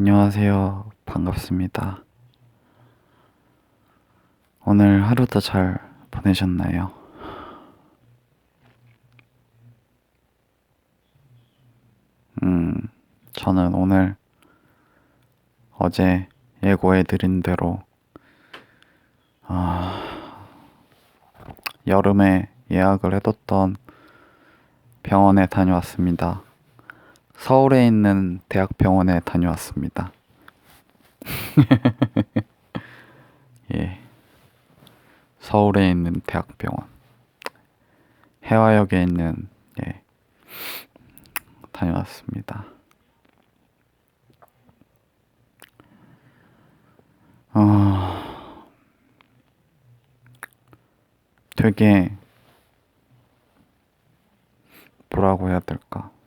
안녕하세요. 반갑습니다. 오늘 하루도 잘 보내셨나요? 음, 저는 오늘 어제 예고해 드린 대로 아, 여름에 예약을 해뒀던 병원에 다녀왔습니다. 서울에 있는 대학병원에 다녀왔습니다. 예. 서울에 있는 대학병원. 해화역에 있는, 예. 다녀왔습니다. 어, 되게, 뭐라고 해야 될까.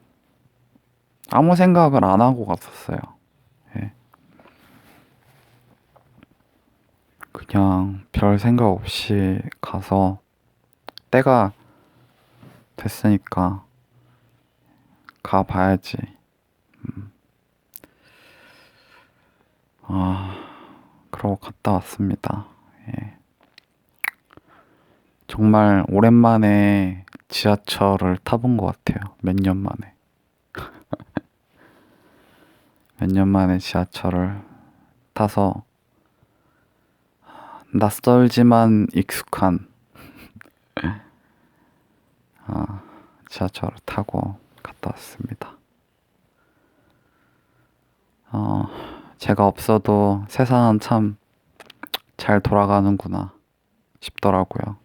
아무 생각을 안 하고 갔었어요. 예. 그냥 별 생각 없이 가서 때가 됐으니까 가봐야지. 음. 아, 그러고 갔다 왔습니다. 예. 정말 오랜만에 지하철을 타본 것 같아요. 몇 년 만에. 몇 년 만에 지하철을 타서 낯설지만 익숙한 아, 지하철을 타고 갔다 왔습니다. 어, 제가 없어도 세상은 참 잘 돌아가는구나 싶더라고요.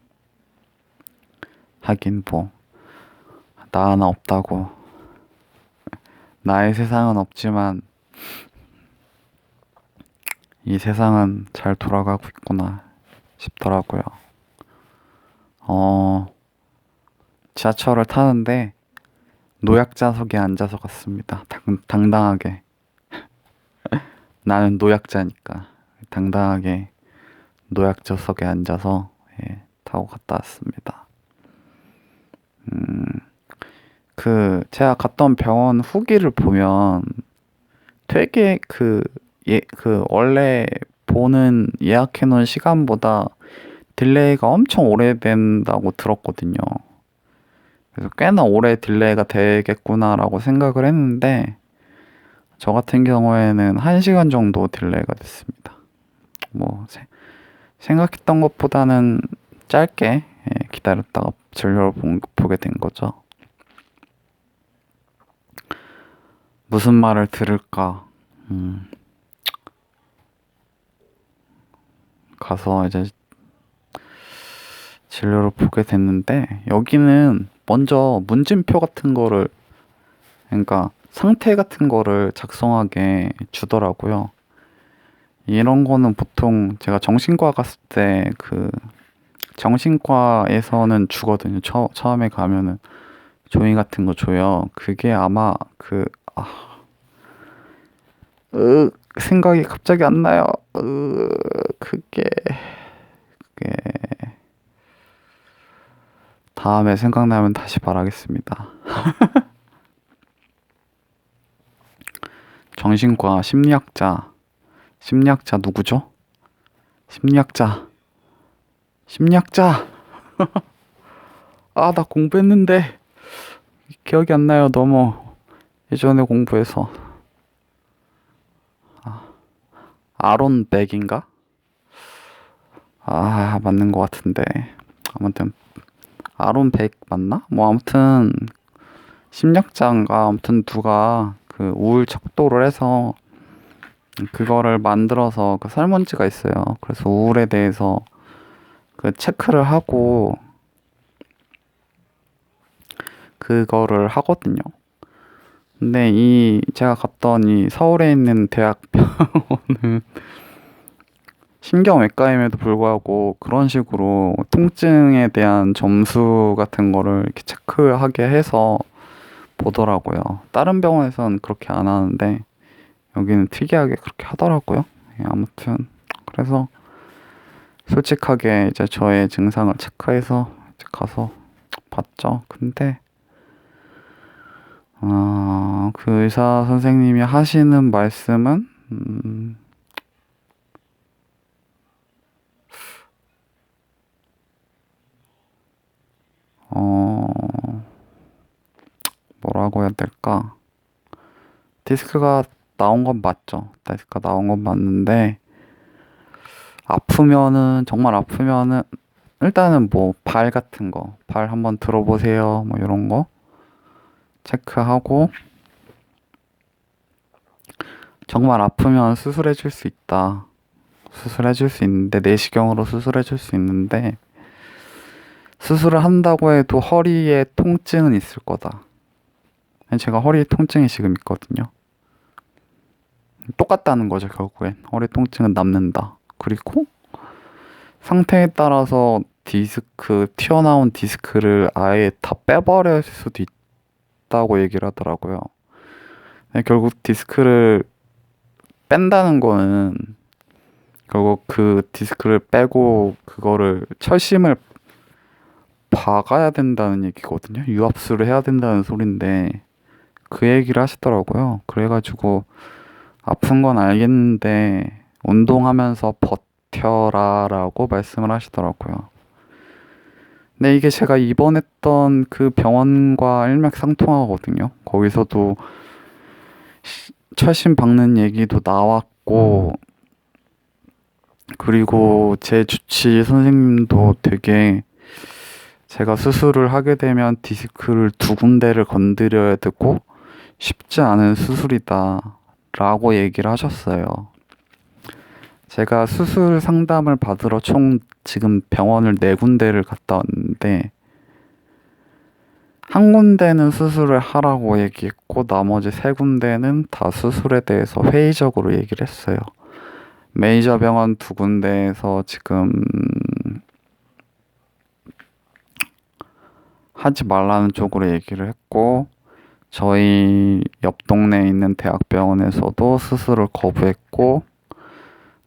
하긴 뭐, 나 하나 없다고. 나의 세상은 없지만, 이 세상은 잘 돌아가고 있구나 싶더라고요. 어, 지하철을 타는데 노약자석에 앉아서 갔습니다. 당, 당당하게. 나는 노약자니까. 당당하게 노약자석에 앉아서 예, 타고 갔다 왔습니다. 음, 그 제가 갔던 병원 후기를 보면 되게 그 예, 그 원래 보는 예약해 놓은 시간보다 딜레이가 엄청 오래 된다고 들었거든요. 그래서 꽤나 오래 딜레이가 되겠구나라고 생각을 했는데 저 같은 경우에는 1시간 정도 딜레이가 됐습니다. 뭐 생각했던 것보다는 짧게 예, 기다렸다가 진료를 보게 된 거죠. 무슨 말을 들을까? 음, 가서 이제 진료를 보게 됐는데 여기는 먼저 문진표 같은 거를 그러니까 상태 같은 거를 작성하게 주더라고요. 이런 거는 보통 제가 정신과 갔을 때 그 정신과에서는 주거든요. 처, 처음에 가면은 종이 같은 거 줘요. 그게 아마 그 아, 으, 생각이 갑자기 안 나요. 으, 그게 그게 다음에 생각나면 다시 말하겠습니다. 정신과 심리학자 심리학자 누구죠? 심리학자. 심리학자. 아, 나 공부했는데 기억이 안 나요. 너무 예전에 공부해서. 아, 아론 백인가? 아, 맞는 것 같은데. 아무튼 아론 백 맞나? 뭐 아무튼 심리학자인가 아무튼 누가 그 우울 척도를 해서 그거를 만들어서 그 설문지가 있어요. 그래서 우울에 대해서 그 체크를 하고 그거를 하거든요. 근데 이 제가 갔던 이 서울에 있는 대학 병원은 신경외과임에도 불구하고 그런 식으로 통증에 대한 점수 같은 거를 이렇게 체크하게 해서 보더라고요. 다른 병원에서는 그렇게 안 하는데 여기는 특이하게 그렇게 하더라고요. 예, 아무튼 그래서 솔직하게 이제 저의 증상을 체크해서 가서 봤죠. 근데 어, 그 의사 선생님이 하시는 말씀은 음, 어, 뭐라고 해야 될까? 디스크가 나온 건 맞죠. 디스크가 나온 건 맞는데, 아프면은, 정말 아프면은, 일단은 뭐, 발 같은 거, 발 한번 들어보세요. 뭐, 이런 거 체크하고, 정말 아프면 수술해 줄 수 있다. 수술해 줄 수 있는데, 내시경으로 수술해 줄 수 있는데, 수술을 한다고 해도 허리에 통증은 있을 거다. 제가 허리에 통증이 지금 있거든요. 똑같다는 거죠, 결국엔. 허리 통증은 남는다. 그리고 상태에 따라서 디스크, 튀어나온 디스크를 아예 다 빼버릴 수도 있다 고 얘기를 하더라고요. 결국 디스크를 뺀다는 거는 결국 그 디스크를 빼고 그거를 철심을 박아야 된다는 얘기거든요. 유압수를 해야 된다는 소린데 그 얘기를 하시더라고요. 그래가지고 아픈 건 알겠는데 운동하면서 버텨라라고 말씀을 하시더라고요. 근데 이게 제가 입원했던 그 병원과 일맥상통하거든요. 거기서도 철심 박는 얘기도 나왔고 그리고 제 주치 선생님도 되게 제가 수술을 하게 되면 디스크를 두 군데를 건드려야 되고 쉽지 않은 수술이다 라고 얘기를 하셨어요. 제가 수술 상담을 받으러 총 지금 병원을 네 군데를 갔다 왔는데 한 군데는 수술을 하라고 얘기했고 나머지 세 군데는 다 수술에 대해서 회의적으로 얘기를 했어요. 메이저 병원 두 군데에서 지금 하지 말라는 쪽으로 얘기를 했고 저희 옆 동네에 있는 대학병원에서도 수술을 거부했고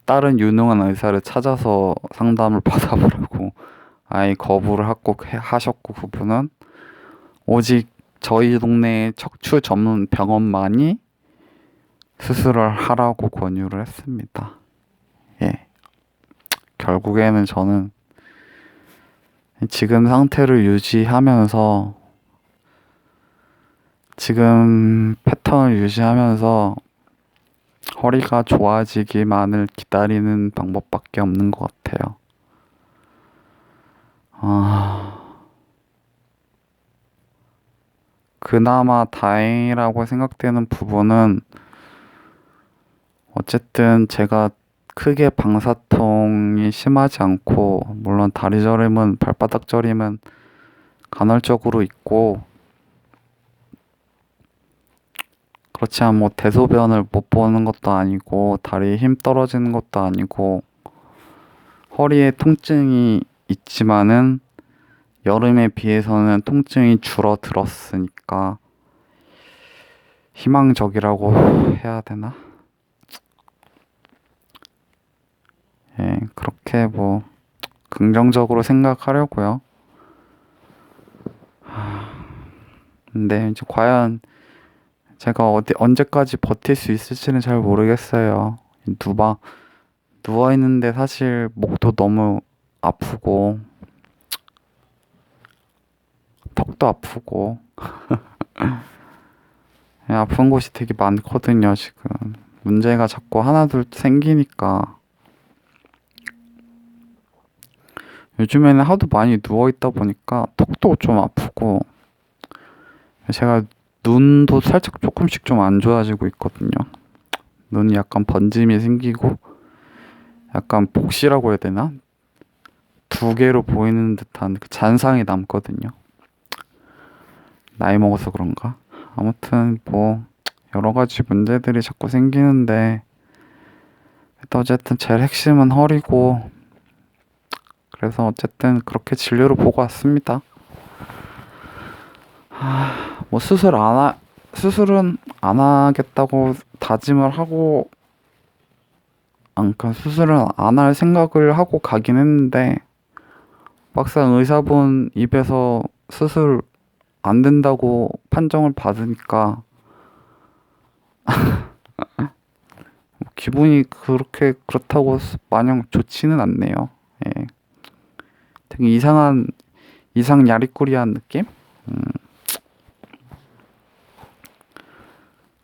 다른 유능한 의사를 찾아서 상담을 받아보려고 아예 거부를 하고 하셨고 그분은 오직 저희 동네의 척추 전문 병원만이 수술을 하라고 권유를 했습니다. 예. 결국에는 저는 지금 상태를 유지하면서 지금 패턴을 유지하면서 허리가 좋아지기만을 기다리는 방법밖에 없는 것 같아요. 아, 그나마 다행이라고 생각되는 부분은 어쨌든 제가 크게 방사통이 심하지 않고 물론 다리 저림은 발바닥 저림은 간헐적으로 있고 그렇지만 뭐 대소변을 못 보는 것도 아니고 다리에 힘 떨어지는 것도 아니고 허리에 통증이 있지만은 여름에 비해서는 통증이 줄어들었으니까 희망적이라고 해야 되나? 예, 그렇게 뭐 긍정적으로 생각하려고요. 근데 이제 과연 제가 어디 언제까지 버틸 수 있을지는 잘 모르겠어요. 누바 누워 있는데 사실 목도 너무 아프고 턱도 아프고 아픈 곳이 되게 많거든요, 지금. 문제가 자꾸 하나둘 생기니까. 요즘에는 하도 많이 누워 있다 보니까 턱도 좀 아프고 제가 눈도 살짝 조금씩 좀 안 좋아지고 있거든요. 눈이 약간 번짐이 생기고 약간 복시라고 해야 되나? 두 개로 보이는 듯한 그 잔상이 남거든요. 나이 먹어서 그런가? 아무튼 뭐 여러 가지 문제들이 자꾸 생기는데 어쨌든 제일 핵심은 허리고 그래서 어쨌든 그렇게 진료를 보고 왔습니다. 하, 뭐 수술 안 하, 수술은 안 하겠다고 다짐을 하고 안, 그 수술은 안 할 생각을 하고 가긴 했는데 막상 의사분 입에서 수술 안 된다고 판정을 받으니까 기분이 그렇게 그렇다고 마냥 좋지는 않네요. 예. 되게 이상한 이상 야리꾸리한 느낌?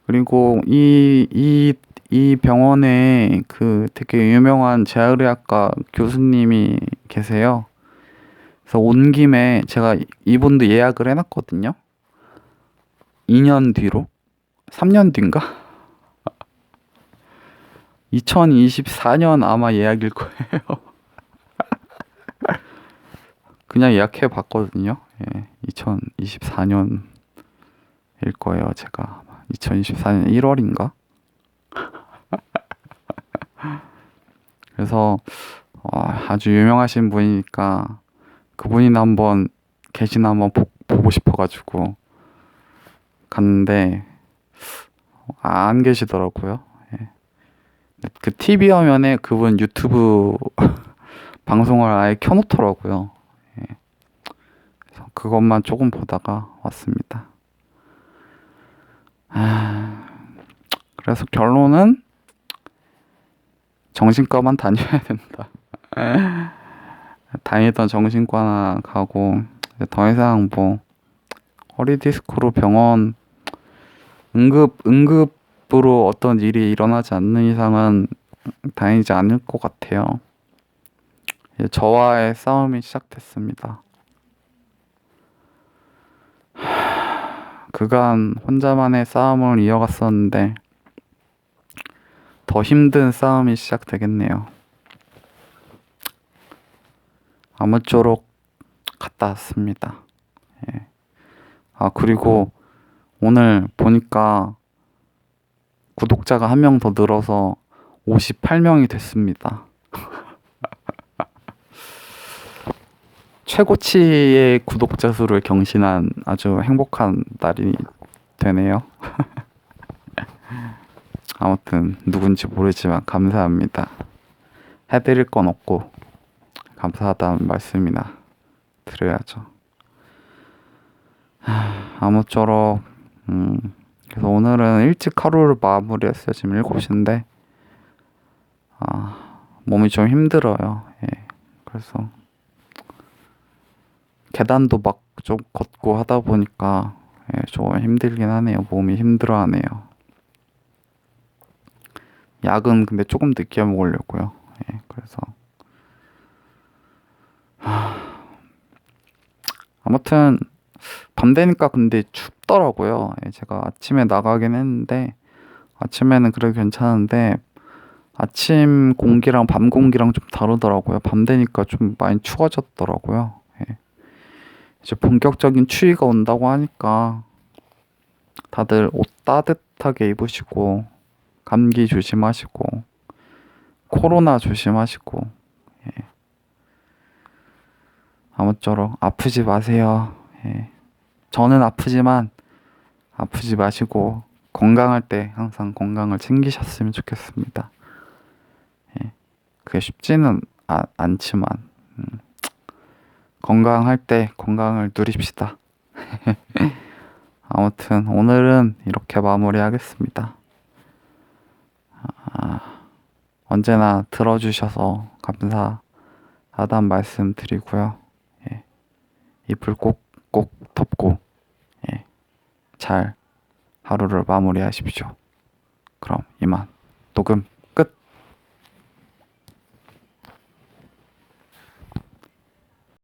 그리고 이, 이, 이 병원에 그 되게 유명한 재활의학과 교수님이 계세요. 그래서 온 김에 제가 이분도 예약을 해놨거든요. 2년 뒤로? 3년 뒤인가? 2024년 아마 예약일 거예요. 그냥 예약해 봤거든요. 예, 2024년일 거예요, 제가. 2024년 1월인가? 그래서 어, 아주 유명하신 분이니까 그분이나 한번 계시나 한번 보, 보고 싶어가지고 갔는데 아, 안 계시더라고요. 예. 그 TV 화면에 그분 유튜브 방송을 아예 켜놓더라고요. 예. 그래서 그것만 조금 보다가 왔습니다. 아, 그래서 결론은 정신과만 다녀야 된다. 다니던 정신과나 가고 더 이상 뭐 허리 디스크로 병원 응급 응급으로 어떤 일이 일어나지 않는 이상은 다니지 않을 것 같아요. 저와의 싸움이 시작됐습니다. 그간 혼자만의 싸움을 이어갔었는데 더 힘든 싸움이 시작되겠네요. 아무쪼록 갔다 왔습니다. 예. 아, 그리고 오늘 보니까 구독자가 한 명 더 늘어서 58명이 됐습니다. 최고치의 구독자 수를 경신한 아주 행복한 날이 되네요. 아무튼 누군지 모르지만 감사합니다. 해드릴 건 없고 감사하다는 말씀이나 드려야죠. 아무쪼록 음, 그래서 오늘은 일찍 하루를 마무리했어요. 지금 7시인데 아, 몸이 좀 힘들어요. 예. 그래서 계단도 막 좀 걷고 하다 보니까 예, 좀 힘들긴 하네요. 몸이 힘들어하네요. 약은 근데 조금 늦게 먹으려고요. 예, 그래서 하... 아무튼 밤 되니까 근데 춥더라고요. 예, 제가 아침에 나가긴 했는데 아침에는 그래도 괜찮은데 아침 공기랑 밤 공기랑 좀 다르더라고요. 밤 되니까 좀 많이 추워졌더라고요. 예. 이제 본격적인 추위가 온다고 하니까 다들 옷 따뜻하게 입으시고 감기 조심하시고 코로나 조심하시고 예. 아무쪼록 아프지 마세요. 예. 저는 아프지만 아프지 마시고 건강할 때 항상 건강을 챙기셨으면 좋겠습니다. 예. 그게 쉽지는 아, 않지만 음. 건강할 때 건강을 누립시다. 아무튼 오늘은 이렇게 마무리하겠습니다. 아, 언제나 들어주셔서 감사하다는 말씀 드리고요. 예. 이불 꼭꼭 덮고 예. 잘 하루를 마무리하십시오. 그럼 이만 녹음